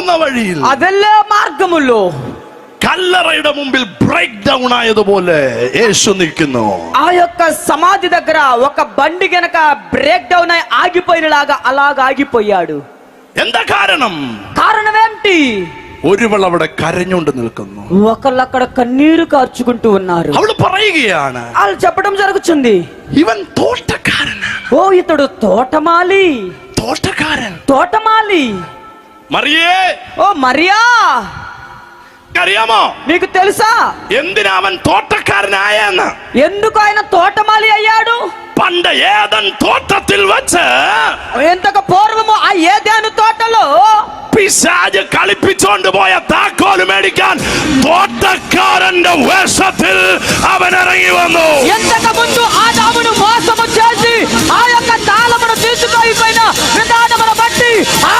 പോകുന്ന വഴിയിൽ అదెల్లే మార్గములో കല്ലറയുടെ മുമ്പിൽ ബ്രേക്ക് ഡൗൺ ആയതുപോലെ യേശു നിൽക്കുന്നു ఆ యొక్క సమాధి దగ్గర ఒక బండి గనక బ్రేక్ డౌన్ అయి ఆగిపోయినలాగా అలాగ ఆగిపోయాడు എന്താ കാരണം కారణం ఏంటి ഒരുവൾ അവിടെ കരഞ്ഞുകൊണ്ട് നിൽക്കുന്നു ఒకళ్ళు అక్కడ కన్నీరు కార్చుకుంటూ ఉన్నారు അവൾ പറയുകയാണ് వాళ్ళు చెప్పడం జరుగుతుంది ഇവൻ തോട്ടക്കാരനാണ് ఓ ఇతడు తోటమాలి തോട്ടക്കാരൻ తోటమాలి മറിയേ ఓ మరియా അറിയാമോ నీకు తెలుసా എന്തിനാ അവൻ തോട്ടക്കാരനായെന്ന് ఎందుకు ఆయన తోటమాలి అయ్యాడు പണ്ട് ഏതൻ തോട്ടത്തിൽ വെച്ച് ఎంతకు పూర్వము ఆ ఏదేను తోటలో പിശാജ് കളിപ്പിച്ചോണ്ട് പോയ താക്കോല് മേടിക്കാൻ തോട്ടക്കാരന്റെ വേഷത്തിൽ അവൻ ഇറങ്ങി വന്നു ఎంతకు ముందు ఆదామును మోసము చేసి ఆ యొక్క తాళమును తీసుకొని పోయిన విధానమును బట్టి ఆయన ఒక